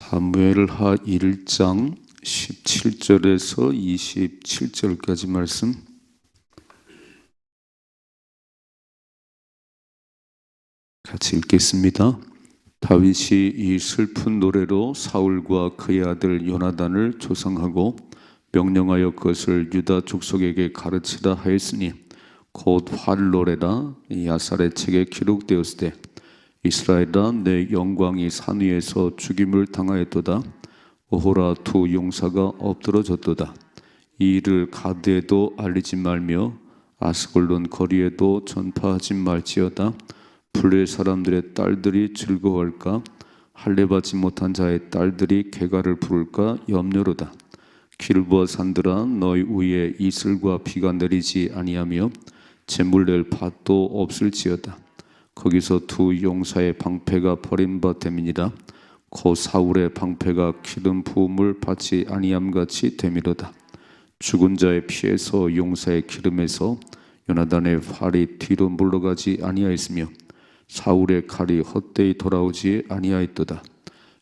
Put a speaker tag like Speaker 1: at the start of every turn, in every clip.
Speaker 1: 사무엘하 1장 17절에서 27절까지 말씀 같이 읽겠습니다. 다윗이 이 슬픈 노래로 사울과 그의 아들 요나단을 조상하고 명령하여 그것을 유다 족속에게 가르치라 하였으니 곧 활 노래라 야살의 책에 기록되었을 때 이스라엘아 내 영광이 산 위에서 죽임을 당하였도다. 오호라 두 용사가 엎드러졌도다. 이 일을 가드에도 알리지 말며 아스골론 거리에도 전파하지 말지어다. 블레 사람들의 딸들이 즐거워할까? 할례받지 못한 자의 딸들이 개가를 부를까? 염려로다. 길보아 산들아 너희 위에 이슬과 비가 내리지 아니하며 재물 낼 밭도 없을지어다 거기서 두 용사의 방패가 버린 바 됨이니라. 고 사울의 방패가 기름 부음을 받지 아니함 같이 됨이로다. 죽은 자의 피에서 용사의 기름에서 요나단의 활이 뒤로 물러가지 아니하였으며 사울의 칼이 헛되이 돌아오지 아니하였도다.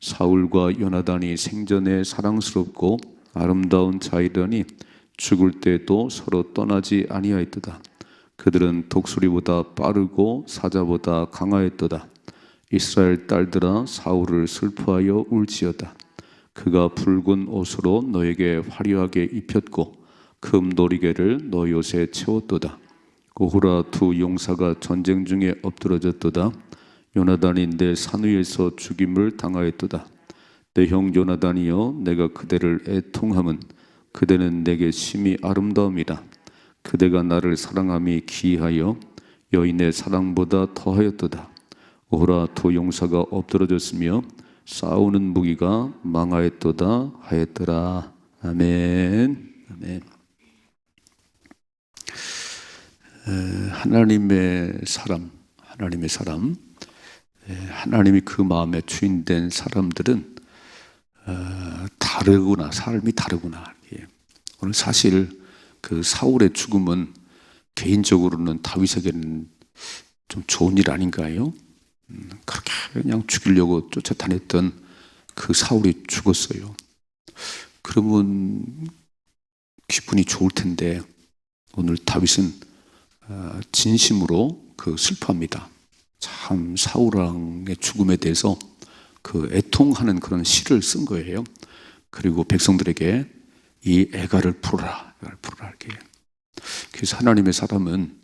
Speaker 1: 사울과 요나단이 생전에 사랑스럽고 아름다운 자이더니 죽을 때도 서로 떠나지 아니하였도다 그들은 독수리보다 빠르고 사자보다 강하였도다. 이스라엘 딸들아 사울을 슬퍼하여 울지어다. 그가 붉은 옷으로 너에게 화려하게 입혔고 금도리개를 너 옷에 채웠도다. 오후라 두 용사가 전쟁 중에 엎드러졌도다. 요나단이 내 산 위에서 죽임을 당하였도다. 내 형 요나단이여 내가 그대를 애통함은 그대는 내게 심히 아름다움이라. 그대가 나를 사랑함이 기하여 여인의 사랑보다 더하였도다. 오라 두 용사가 엎드러졌으며 싸우는 무기가 망하였도다 하였더라. 아멘. 아멘. 하나님의 사람, 하나님의 사람, 하나님이 그 마음에 주인된 사람들은 어, 다르구나, 삶이 다르구나. 오늘 사실 그 사울의 죽음은 개인적으로는 다윗에게는 좀 좋은 일 아닌가요? 음, 그렇게 그냥 죽이려고 쫓아다녔던 그 사울이 죽었어요. 그러면 기분이 좋을 텐데 오늘 다윗은 어, 진심으로 그 슬퍼합니다. 참 사울왕의 죽음에 대해서 그 애통하는 그런 시를 쓴 거예요. 그리고 백성들에게 이 애가를 풀어라, 이렇게. 그래서 하나님의 사람은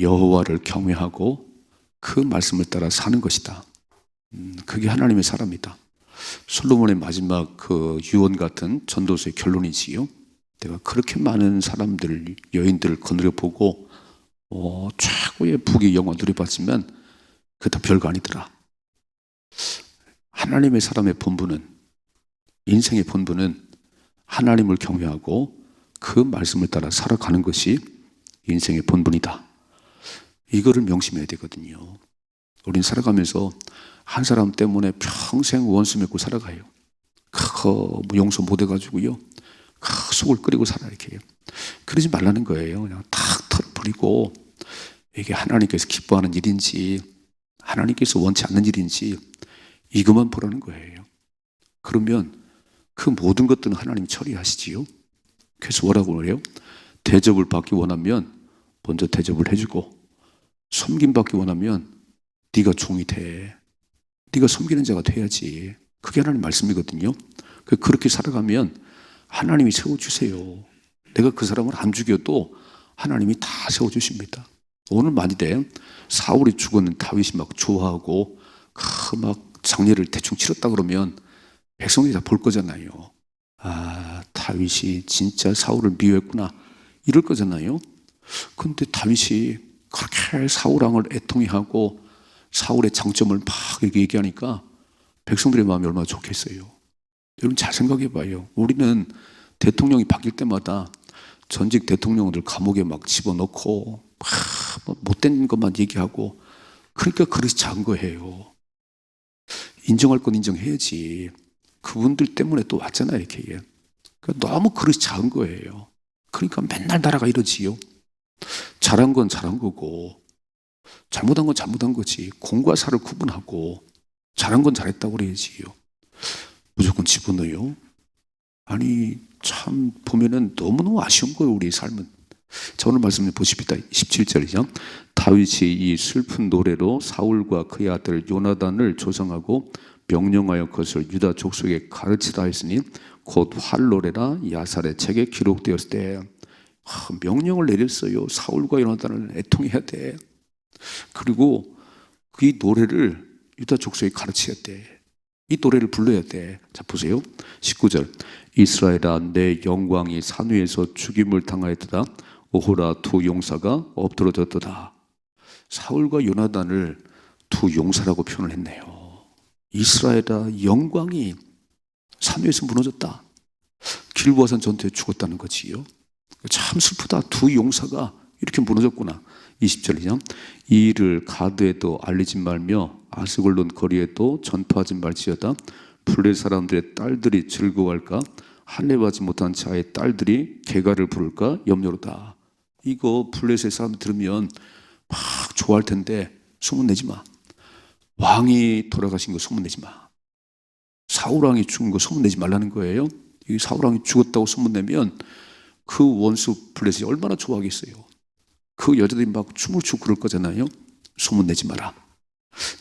Speaker 1: 여호와를 경외하고 그 말씀을 따라 사는 것이다. 음, 그게 하나님의 사람이다. 솔로몬의 마지막 그 유언 같은 전도서의 결론이지요. 내가 그렇게 많은 사람들, 여인들을 거느려 보고 어, 최고의 북의 영화 누려봤지만 그 다 별거 아니더라. 하나님의 사람의 본분은 인생의 본분은 하나님을 경외하고 그 말씀을 따라 살아가는 것이 인생의 본분이다. 이거를 명심해야 되거든요. 우린 살아가면서 한 사람 때문에 평생 원수 맺고 살아가요. 크, 뭐 용서 못 해가지고요. 크, 속을 끓이고 살아, 이렇게. 그러지 말라는 거예요. 그냥 탁 털어버리고, 이게 하나님께서 기뻐하는 일인지, 하나님께서 원치 않는 일인지, 이것만 보라는 거예요. 그러면 그 모든 것들은 하나님 처리하시지요. 그래서 뭐라고 그래요? 대접을 받기 원하면 먼저 대접을 해주고 섬김 받기 원하면 네가 종이 돼. 네가 섬기는 자가 돼야지. 그게 하나님 말씀이거든요. 그 그렇게 살아가면 하나님이 세워주세요. 내가 그 사람을 안 죽여도 하나님이 다 세워주십니다. 오늘 만일에 사울이 죽었는 다윗이 막 좋아하고 막 장례를 대충 치렀다 그러면 백성들이 다 볼 거잖아요. 아, 다윗이 진짜 사울을 미워했구나. 이럴 거잖아요. 근데 다윗이 그렇게 사울왕을 애통해 하고 사울의 장점을 막 얘기하니까 백성들의 마음이 얼마나 좋겠어요. 여러분 잘 생각해 봐요. 우리는 대통령이 바뀔 때마다 전직 대통령들 감옥에 막 집어넣고 막뭐 못된 것만 얘기하고 그러니까 그릇이 작은 거예요. 인정할 건 인정해야지. 그분들 때문에 또 왔잖아요, 이렇게. 그러니까 너무 그릇이 작은 거예요. 그러니까 맨날 나라가 이러지요. 잘한 건 잘한 거고, 잘못한 건 잘못한 거지. 공과 사를 구분하고, 잘한 건 잘했다고 그래야지요. 무조건 집어넣어요. 아니 참 보면은 너무너무 아쉬운 거예요 우리 삶은. 자 오늘 말씀 보십시다. 17절이죠. 다윗이 이 슬픈 노래로 사울과 그의 아들 요나단을 조성하고 명령하여 그것을 유다 족속에 가르치라 했으니 곧 활노래라 야살의 책에 기록되었을 때 아, 명령을 내렸어요. 사울과 요나단을 애통해야 돼. 그리고 그 노래를 유다 족속에 가르쳐야 돼. 이 노래를 불러야 돼. 자, 보세요. 19절. 이스라엘아, 내 영광이 산 위에서 죽임을 당하였도다. 오호라 두 용사가 엎드러졌도다. 사울과 요나단을 두 용사라고 표현을 했네요. 이스라엘아, 영광이 산 위에서 무너졌다. 길보아산 전투에 죽었다는 거지요. 참 슬프다. 두 용사가 이렇게 무너졌구나. 20절이죠. 이 일을 가드에도 알리지 말며 아스골론 거리에도 전파하지 말지어다. 블레 사람들의 딸들이 즐거워할까? 할례하지 못한 자의 딸들이 개가를 부를까? 염려로다. 이거 블레셋 사람 들으면 막 좋아할 텐데 소문내지 마. 왕이 돌아가신 거 소문내지 마. 사울 왕이 죽은 거 소문내지 말라는 거예요. 이 사울 왕이 죽었다고 소문내면 그 원수 블레셋이 얼마나 좋아하겠어요. 그 여자들이 막 춤을 추고 그럴 거잖아요. 소문내지 마라.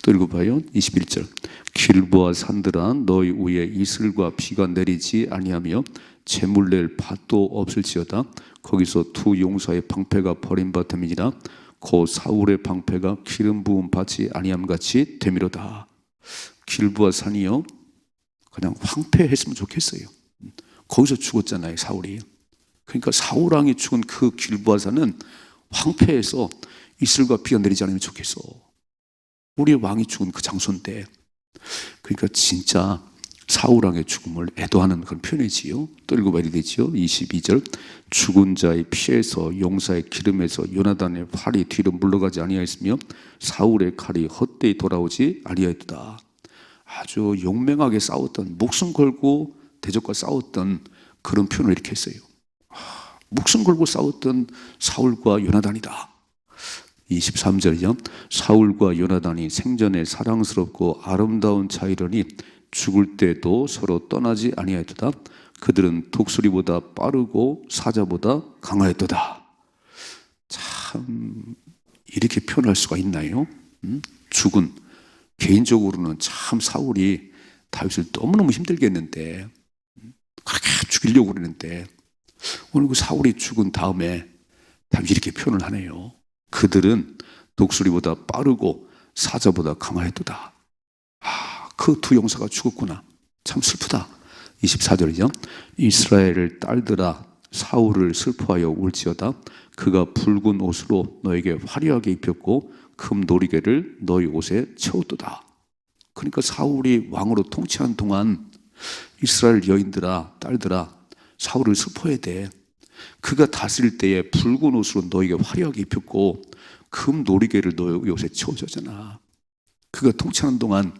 Speaker 1: 또 읽어봐요. 21절. 길보아 산들아 너희 위에 이슬과 비가 내리지 아니하며 재물 낼 밭도 없을지어다. 거기서 두 용사의 방패가 버림받음이니라. 고 사울의 방패가 기름 부은 밭이 아니함 같이 되미로다. 길보아 산이요. 그냥 황폐했으면 좋겠어요. 거기서 죽었잖아요, 사울이. 그러니까 사울 왕이 죽은 그 산은 황폐해서 이슬과 비가 내리지 않으면 좋겠어. 우리 왕이 죽은 그 장소인데, 그러니까 진짜 사울 왕의 죽음을 애도하는 그런 표현이지요. 또 읽어봐야 되지요. 22절. 죽은 자의 피에서 용사의 기름에서 요나단의 활이 뒤로 물러가지 아니하였으며 사울의 칼이 헛되이 돌아오지 아니하였다. 아주 용맹하게 싸웠던 목숨 걸고 대적과 싸웠던 그런 표현을 이렇게 했어요. 아, 목숨 걸고 싸웠던 사울과 요나단이다. 23절이죠. 사울과 요나단이 생전에 사랑스럽고 아름다운 자이러니 죽을 때도 서로 떠나지 아니하였도다. 그들은 독수리보다 빠르고 사자보다 강하였도다. 참 이렇게 표현할 수가 있나요? 음? 죽은 개인적으로는 참 사울이 다윗을 너무너무 힘들게 했는데 음? 그렇게 죽이려고 그러는데 오늘 그 사울이 죽은 다음에 다윗이 이렇게 표현을 하네요. 그들은 독수리보다 빠르고 사자보다 강하였도다. 아, 그 두 용사가 죽었구나. 참 슬프다. 24절이죠. 이스라엘을 딸들아 사울을 슬퍼하여 울지어다. 그가 붉은 옷으로 너에게 화려하게 입혔고 금 놀이개를 너희 옷에 채웠도다. 그러니까 사울이 왕으로 통치한 동안 이스라엘 여인들아 딸들아 사울을 슬퍼해야 돼. 그가 다스릴 때에 붉은 옷으로 너에게 화려하게 입혔고 금 놀이개를 너희 옷에 채워줬잖아. 그가 통치하는 동안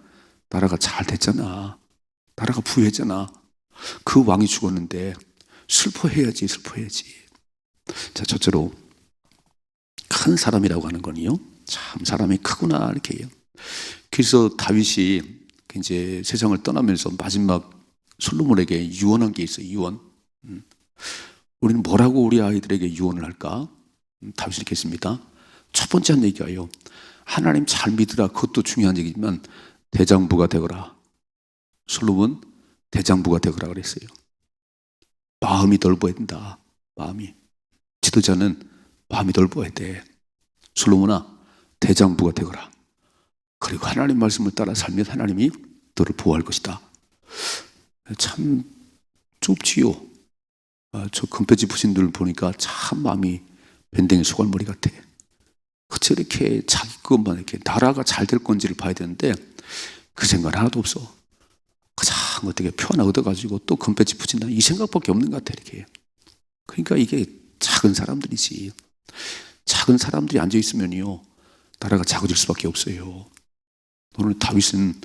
Speaker 1: 나라가 잘 됐잖아. 나라가 부유했잖아. 그 왕이 죽었는데 슬퍼해야지, 슬퍼해야지. 자, 첫째로 큰 사람이라고 하는 거니요. 참 사람이 크구나 이렇게 해요. 그래서 다윗이 이제 세상을 떠나면서 마지막 솔로몬에게 유언한 게 있어요. 유언. 음. 우리는 뭐라고 우리 아이들에게 유언을 할까? 음, 다윗이 이렇게 했습니다. 첫 번째 한 얘기가요. 하나님 잘 믿으라. 그것도 중요한 얘기지만 대장부가 되거라. 솔로몬 대장부가 되거라 그랬어요. 마음이 넓어야 된다. 마음이. 지도자는 마음이 넓어야 돼. 솔로몬아, 대장부가 되거라. 그리고 하나님 말씀을 따라 살면 하나님이 너를 보호할 것이다. 참 좁지요. 아, 저 금패지 부신들 보니까 참 마음이 밴댕이 소갈머리 같아. 그치 이렇게 자기 것만 이렇게 나라가 잘 될 건지를 봐야 되는데 그 생각 하나도 없어. 가장 어떻게 표 하나 얻어가지고 또 금패지 붙인다 이 생각밖에 없는 것 같아 이렇게. 그러니까 이게 작은 사람들이지. 작은 사람들이 앉아 있으면요 나라가 작아질 수밖에 없어요. 오늘 다윗은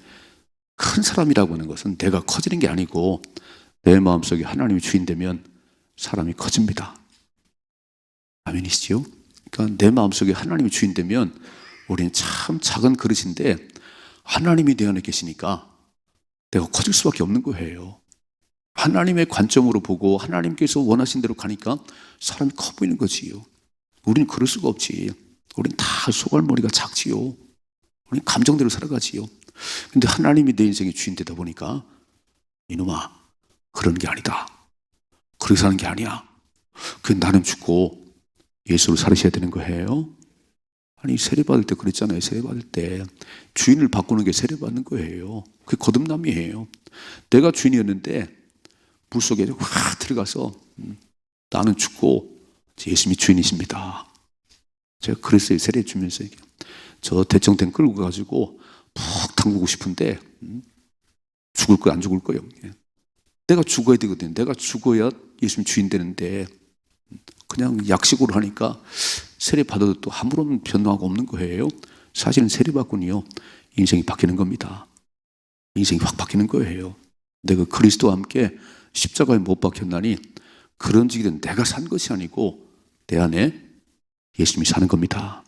Speaker 1: 큰 사람이라고 하는 것은 내가 커지는 게 아니고 내 마음속에 하나님이 주인 되면 사람이 커집니다. 아멘이시죠? 그러니까 내 마음속에 하나님이 주인 되면 우리는 참 작은 그릇인데 하나님이 내 안에 계시니까 내가 커질 수밖에 없는 거예요. 하나님의 관점으로 보고 하나님께서 원하신 대로 가니까 사람이 커 보이는 거지요. 우리는 그럴 수가 없지. 우리는 다 소갈머리가 작지요. 우리는 감정대로 살아가지요. 근데 하나님이 내 인생의 주인 되다 보니까 이놈아 그런 게 아니다. 그렇게 사는 게 아니야. 그 나는 죽고 예수로 살으셔야 되는 거예요. 아니 세례 받을 때 그랬잖아요. 세례 받을 때 주인을 바꾸는 게 세례 받는 거예요. 그게 거듭남이에요. 내가 주인이었는데 물 속에 확 들어가서 음, 나는 죽고 예수님이 주인이십니다. 제가 그랬어요. 세례 주면서. 저 대청탱 끌고 가지고 푹 담그고 싶은데 음, 죽을 거야 안 죽을 거예요. 예. 내가 죽어야 되거든. 내가 죽어야 예수님 주인 되는데 그냥 약식으로 하니까 세례 받아도 또 아무런 변화가 없는 거예요. 사실은 세례 받고는요 인생이 바뀌는 겁니다. 인생이 확 바뀌는 거예요. 내가 그리스도와 함께 십자가에 못 박혔나니 그런 직이든 내가 산 것이 아니고 내 안에 예수님이 사는 겁니다.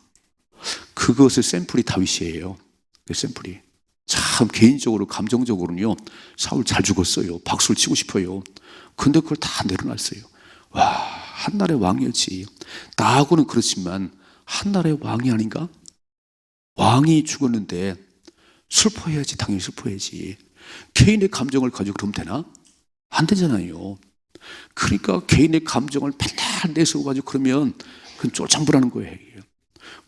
Speaker 1: 그것의 샘플이 다윗이에요. 그 샘플이. 참 개인적으로 감정적으로는요 사울 잘 죽었어요. 박수를 치고 싶어요. 근데 그걸 다 내려놨어요. 와 한날의 왕이었지. 나하고는 그렇지만 한날의 왕이 아닌가? 왕이 죽었는데 슬퍼해야지 당연히 슬퍼해야지. 개인의 감정을 가지고 그러면 되나? 안 되잖아요. 그러니까 개인의 감정을 맨날 내세워 가지고 그러면 그건 쫄장부라는 거예요.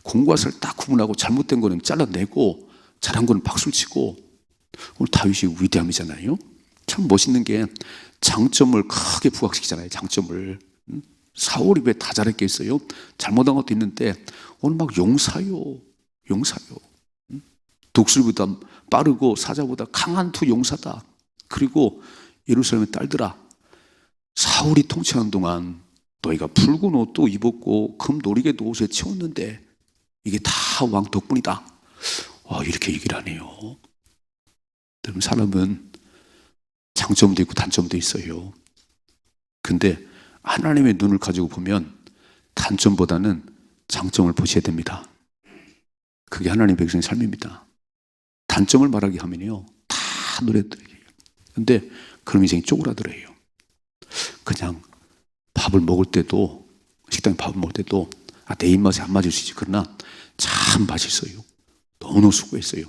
Speaker 1: 공과사를 딱 구분하고 잘못된 거는 잘라내고 잘한 거는 박수를 치고 오늘 다윗이 위대함이잖아요. 참 멋있는 게 장점을 크게 부각시키잖아요. 장점을 음? 사울이 왜 다 잘했겠어요? 잘못한 것도 있는데 오늘 막 용사요, 용사요. 음? 독수리보다 빠르고 사자보다 강한 두 용사다. 그리고 예루살렘의 딸들아, 사울이 통치하는 동안 너희가 붉은 옷도 입었고 금 노리개도 옷에 채웠는데 이게 다 왕 덕분이다. 와, 이렇게 얘기를 하네요. 여러분, 사람은 장점도 있고 단점도 있어요. 근데 하나님의 눈을 가지고 보면 단점보다는 장점을 보셔야 됩니다. 그게 하나님 백성의 삶입니다. 단점을 말하게 하면요. 다 노래들이에요. 근데 그럼 인생이 쪼그라들어요. 그냥 밥을 먹을 때도 식당에 밥을 먹을 때도 아, 내 입맛에 안 맞을 수 있지. 그러나 참 맛있어요. 너무 수고했어요.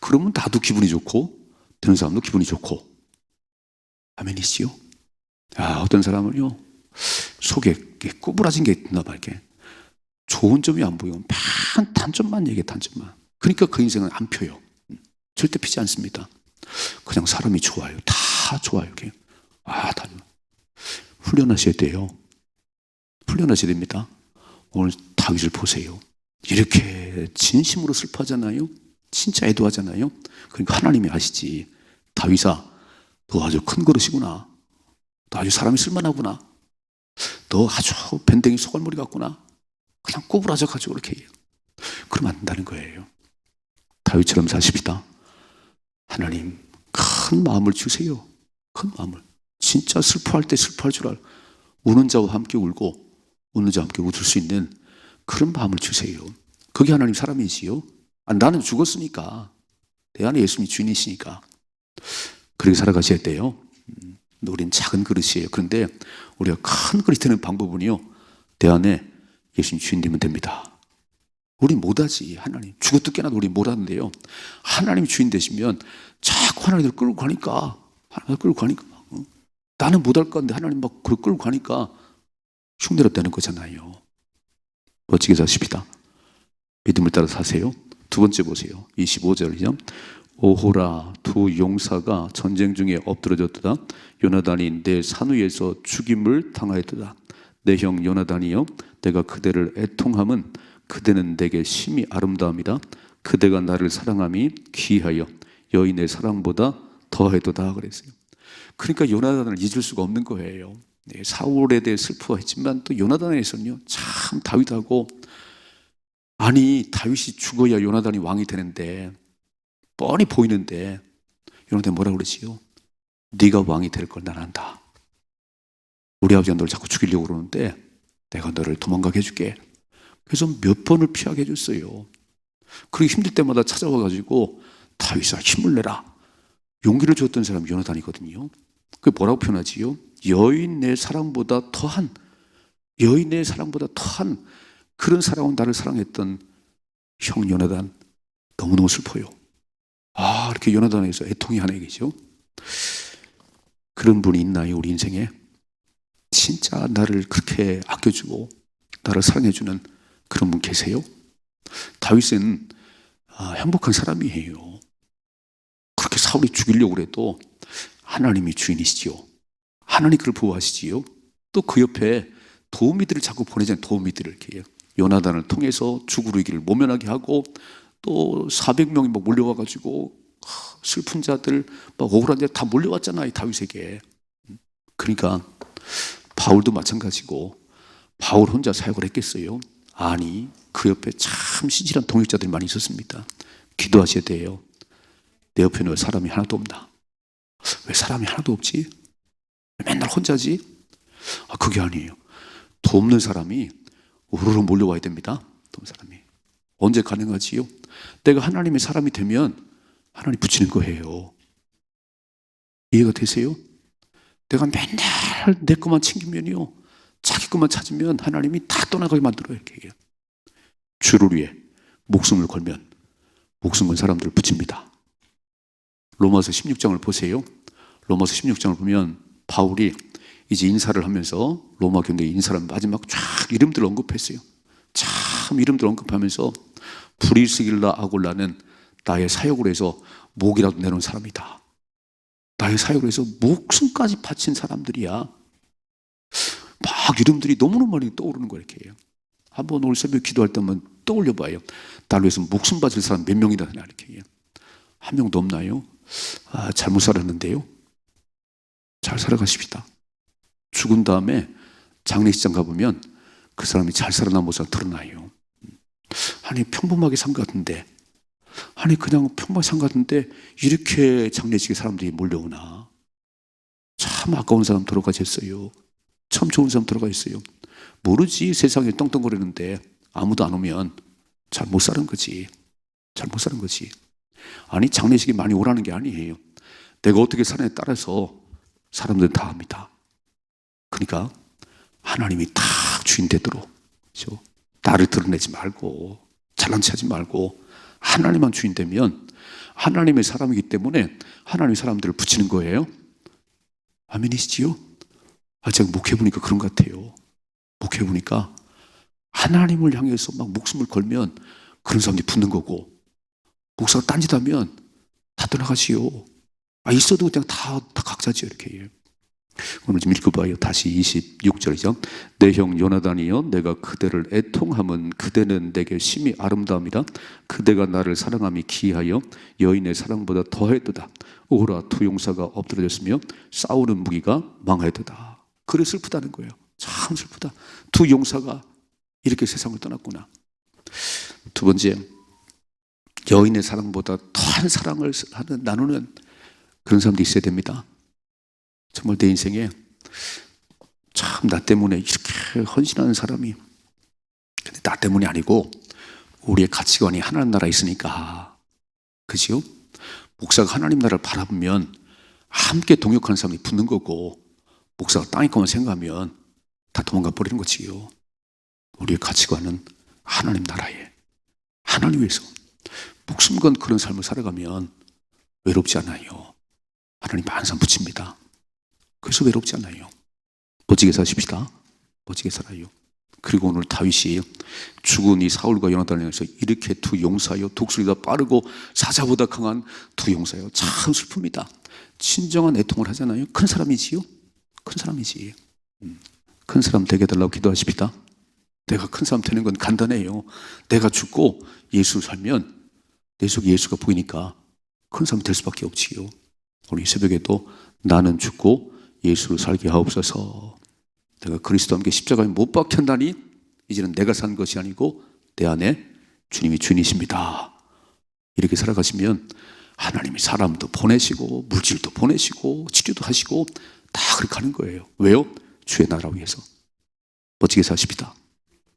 Speaker 1: 그러면 나도 기분이 좋고 되는 사람도 기분이 좋고 아멘이시요? 아, 어떤 사람은요 속에 구부라진 게 있나 봐 이렇게. 좋은 점이 안 보이고 만 단점만 얘기해 단점만. 그러니까 그 인생은 안 펴요. 절대 피지 않습니다. 그냥 사람이 좋아요. 다 좋아요 이렇게. 아, 다 훈련하셔야 돼요. 훈련하셔야 됩니다. 오늘 다윗을 보세요. 이렇게 진심으로 슬퍼하잖아요? 진짜 애도하잖아요? 그러니까 하나님이 아시지. 다윗아 너 아주 큰 그릇이구나 너 아주 사람이 쓸만하구나. 너 아주 밴댕이 소갈머리 같구나. 그냥 꼬부라져 가지고 이렇게 해요. 그러면 안 된다는 거예요. 다윗처럼 사십시다. 하나님 큰 마음을 주세요. 큰 마음을. 진짜 슬퍼할 때 슬퍼할 줄 알. 우는 자와 함께 울고 웃는 자와 함께 웃을 수 있는 그런 마음을 주세요. 그게 하나님 사람이지요. 아, 나는 죽었으니까. 내 안에 예수님이 주인이시니까. 그렇게 살아가셔야 돼요. 음, 우리는 작은 그릇이에요. 그런데 우리가 큰 그릇이 되는 방법은요. 내 안에 예수님 주인 되면 됩니다. 우리 못하지 하나님 죽어도 깨나도 우리 못하는데요. 하나님이 주인 되시면 자꾸 하나님을 끌고 가니까 하나님을 끌고 가니까 어? 나는 못할 건데 하나님 막 그걸 끌고 가니까 흉내로 되는 거잖아요. 멋지게 사십시다. 믿음을 따라 사세요. 두 번째 보세요. 25절이죠. 오호라 두 용사가 전쟁 중에 엎드러졌다. 요나단이 내 산위에서 죽임을 당하였다. 내 형 요나단이여 내가 그대를 애통함은 그대는 내게 심히 아름다움이다. 그대가 나를 사랑함이 귀하여 여인의 사랑보다 더해도다 그랬어요. 그러니까 요나단을 잊을 수가 없는 거예요. 네, 사울에 대해 슬퍼했지만 또 요나단에서는요 참 다윗하고 아니 다윗이 죽어야 요나단이 왕이 되는데 뻔히 보이는데 요나단 뭐라 그러지요? 네가 왕이 될 걸 난 안다. 우리 아버지가 너를 자꾸 죽이려고 그러는데 내가 너를 도망가게 해줄게. 그래서 몇 번을 피하게 해줬어요. 그리고 힘들 때마다 찾아와 가지고 다윗아 힘을 내라. 용기를 줬던 사람이 요나단이거든요. 그 뭐라고 표현하지요? 여인의 사랑보다 더한 여인의 사랑보다 더한 그런 사랑은 나를 사랑했던 형 요나단 너무너무 슬퍼요. 아 이렇게 요나단에서 애통이 하나 계죠. 그런 분이 있나요 우리 인생에? 진짜 나를 그렇게 아껴주고 나를 사랑해주는 그런 분 계세요? 다윗은 아, 행복한 사람이에요. 그렇게 사울이 죽이려고 해도 하나님이 주인이시지요. 하나님 그를 보호하시지요. 또 그 옆에 도우미들을 자꾸 보내잖아요. 도우미들을 이렇게 요나단을 통해서 죽으로 이기를 모면하게 하고 또 400명이 막 몰려와가지고 하, 슬픈 자들 막 억울한 자들 다 몰려왔잖아요. 다윗에게. 그러니까 바울도 마찬가지고 바울 혼자 사역을 했겠어요? 아니 그 옆에 참 신실한 동역자들이 많이 있었습니다. 기도하셔야 돼요. 내 옆에는 왜 사람이 하나도 없나? 왜 사람이 하나도 없지? 왜 맨날 혼자지? 아, 그게 아니에요. 돕는 사람이 우르르 몰려와야 됩니다. 돕는 사람이. 언제 가능하지요? 내가 하나님의 사람이 되면 하나님 붙이는 거예요. 이해가 되세요? 내가 맨날 내 것만 챙기면요. 자기 것만 찾으면 하나님이 다 떠나가게 만들어요. 이렇게. 주를 위해 목숨을 걸면 목숨 건 사람들을 붙입니다. 로마서 16장을 보세요. 로마서 16장을 보면 바울이 이제 인사를 하면서 로마 교회 인사를 마지막 쫙 이름들 언급했어요. 참 이름들 언급하면서 브리스길라 아골라는 나의 사역을 해서 목이라도 내놓은 사람이다. 나의 사역을 해서 목숨까지 바친 사람들이야. 막 이름들이 너무너무 많이 떠오르는 거예요. 이렇게. 한번 오늘 새벽 기도할 때 한번 떠올려 봐요. 나를 위해서 목숨 바칠 사람 몇 명이나 되나 이렇게. 한 명도 없나요? 아, 잘못 살았는데요. 잘 살아가십시다. 죽은 다음에 장례식장 가보면 그 사람이 잘 살아난 모습이 드러나요. 아니 평범하게 산 것 같은데 아니 그냥 평범하게 산 것 같은데 이렇게 장례식에 사람들이 몰려오나 참 아까운 사람 돌아가셨어요. 참 좋은 사람 들어가 있어요. 모르지 세상에 떵떵거리는데 아무도 안 오면 잘 못 사는 거지. 잘 못 사는 거지. 아니 장례식에 많이 오라는 게 아니에요. 내가 어떻게 사느냐에 따라서 사람들은 다 합니다. 그러니까 하나님이 다 주인 되도록? 나를 드러내지 말고 잘난 체하지 말고 하나님만 주인 되면 하나님의 사람이기 때문에 하나님의 사람들을 붙이는 거예요. 아멘이시지요? 아, 제가 목회보니까 그런 것 같아요. 목회보니까 하나님을 향해서 막 목숨을 걸면 그런 사람들이 붙는 거고 목사가 딴짓하면 다 떠나가지요. 아, 있어도 그냥 다, 다 각자지요, 이렇게. 오늘 좀 읽어봐요. 다시 26절이죠. 내 형 요나단이여 내가 그대를 애통함은 그대는 내게 심히 아름다움이라 그대가 나를 사랑함이 기하여 여인의 사랑보다 더했도다. 오라 두 용사가 엎드려졌으며 싸우는 무기가 망하였도다. 그래 슬프다는 거예요. 참 슬프다. 두 용사가 이렇게 세상을 떠났구나. 두 번째 여인의 사랑보다 더한 사랑을 나누는 그런 사람도 있어야 됩니다. 정말 내 인생에 참 나 때문에 이렇게 헌신하는 사람이 근데 나 때문이 아니고 우리의 가치관이 하나님 나라에 있으니까 그지요? 목사가 하나님 나라를 바라보면 함께 동역하는 사람이 붙는 거고 목사가 땅에 것만 생각하면 다 도망가 버리는 거지요. 우리의 가치관은 하나님 나라에 하나님 위해서 목숨 건 그런 삶을 살아가면 외롭지 않아요. 하나님 항상 붙입니다. 그래서 외롭지 않아요. 멋지게 사십시다. 멋지게 살아요. 그리고 오늘 다윗이 죽은 이 사울과 요나단을 향해서 이렇게 두 용사요 독수리보다 빠르고 사자보다 강한 두 용사요 참 슬픕니다. 친정한 애통을 하잖아요. 큰 사람이지요. 큰 사람이지. 음, 큰 사람 되게 달라고 기도하십시다. 내가 큰 사람 되는 건 간단해요. 내가 죽고 예수 살면 내 속에 예수가 보이니까 큰 사람 될 수밖에 없지요. 오늘 이 새벽에도 나는 죽고 예수를 살게 하옵소서. 내가 그리스도와 함께 십자가에 못 박혔나니 이제는 내가 산 것이 아니고 내 안에 주님이 주님이십니다. 이렇게 살아가시면 하나님이 사람도 보내시고 물질도 보내시고 치료도 하시고 다 그렇게 하는 거예요. 왜요? 주의 나라 위해서. 멋지게 사십시다.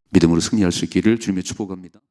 Speaker 1: 믿음으로 승리할 수 있기를 주님의 축복합니다.